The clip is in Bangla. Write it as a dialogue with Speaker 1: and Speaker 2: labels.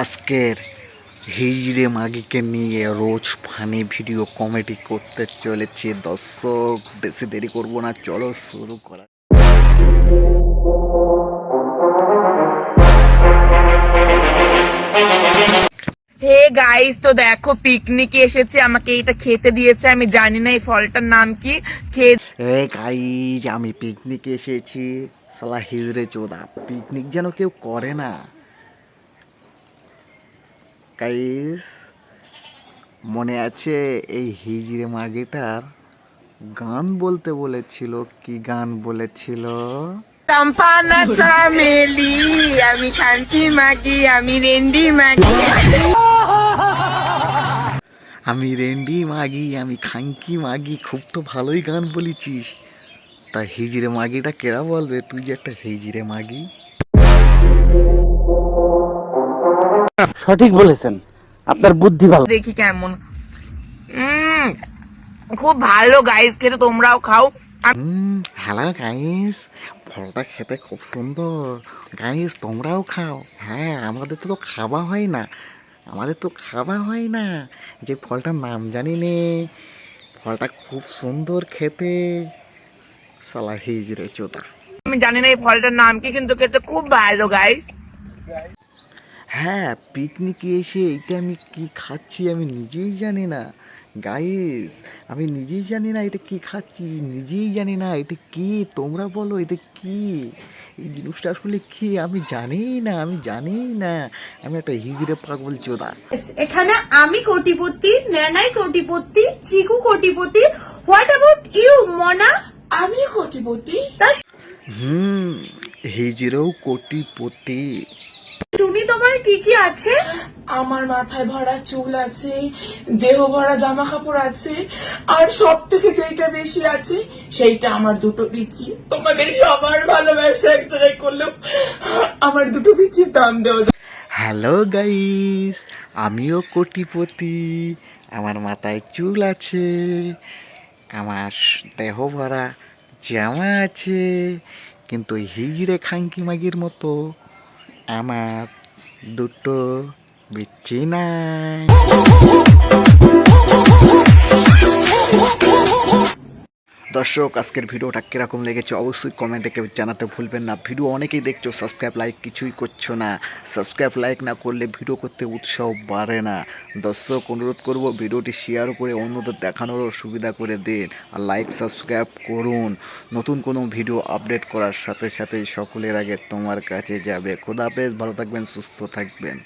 Speaker 1: আজকের হিজড়ে মাগিকে নিয়ে রোজ ফানি ভিডিও কমেডি করতে চলেছে। দর্শক বেশি দেরি করব না চলো শুরু করা
Speaker 2: হে গাইস তো দেখো পিকনিকে এসেছে আমাকে এটা খেতে দিয়েছে আমি জানি না এই ফলটার নাম কি। খেয়ে
Speaker 1: এ গাইজ আমি পিকনিকে এসেছি সালা হিজড়ে চোদা পিকনিক যেন কেউ করে না। গাইস মনে আছে এই হিজড়ে মাগিটার গান বলতে বলেছিল? কি গান বলেছিল?
Speaker 2: চামেলি আমি খান্তি মাগি আমি রেন্ডি মাগি।
Speaker 1: আমি রেন্ডি মাগি আমি খাঙ্কি মাগি খুব তো ভালোই গান বলেছিস। তা হিজড়ে মাগিটা কেরা বলবে? তুই যে একটা হিজড়ে মাগি।
Speaker 3: সঠিক বলেছেন। আপনার বুদ্ধি ভালো।
Speaker 2: দেখি কেমন। উম, খুব ভালো গাইস খেতে তোমরাও খাও।
Speaker 1: হ্যালো গাইস ফলটা খেতে খুব সুন্দর। গাইস তোমরাও খাও। হ্যাঁ আমাদের তো তো খাওয়া হয় না। আমাদের তো খাওয়া হয় না। যে ফলটার নাম জানি নে। ফলটা খুব সুন্দর খেতে। সালা হিজড়ে চোদা।
Speaker 2: আমি জানি না এই ফলটার নাম কি কিন্তু খেতে খুব ভালো গাইস
Speaker 1: হ্যাঁ পিকনিকে এসে এটা আমি কি খাচ্ছি আমি নিজেই জানি না। গাইস আমি নিজেই জানি না এটা কি খাচ্ছি নিজেই জানি না এটা কি তোমরা বলো এটা কি? এই জিনিসটা আসলে কি আমি জানি না আমি জানি না। আমি একটা হিজড়ে পাগল চোদা।
Speaker 4: এখানে আমি কোটিপতি নেনাই কোটিপতি চিকু কোটিপতি হোয়াট অ্যাবাউট ইউ মনা? আমি কোটিপতি।
Speaker 1: হুম হিজড়েও কোটিপতি।
Speaker 4: কি কি আছে?
Speaker 5: আমার মাথায় ভরা চুল আছে দেহ ভরা জামা কাপড় আছে আর সব থেকে যেটা বেশি আছে সেইটা আমার দুটো বিচি। তোমাদের সবার ভালোবাসা এক জায়গায় করলেও আমার দুটো বিচির দাম দেওয়া যায়।
Speaker 1: হ্যালো গাইস আমিও কোটিপতি আমার মাথায় চুল আছে আমার দেহ ভরা জামা আছে কিন্তু হিজড়ে খাঙ্কি মাগির মতো আমার দুটো বিচ্ছি নাই দর্শক, আজকের ভিডিওটা কীরকম লেগেছে অবশ্যই কমেন্টে কেউ জানাতে ভুলবেন না। ভিডিও অনেকেই দেখছ সাবস্ক্রাইব লাইক কিছুই করছ না। সাবস্ক্রাইব লাইক না করলে ভিডিও করতে উৎসাহ বাড়ে না। দর্শক, অনুরোধ করব ভিডিওটি শেয়ার করে অন্যদের দেখানোরও সুবিধা করে দিন আর লাইক সাবস্ক্রাইব করুন। নতুন কোনো ভিডিও আপডেট করার সাথে সাথেই সকলের আগে তোমার কাছে যাবে। খোদাফেজ ভালো থাকবেন, সুস্থ থাকবেন।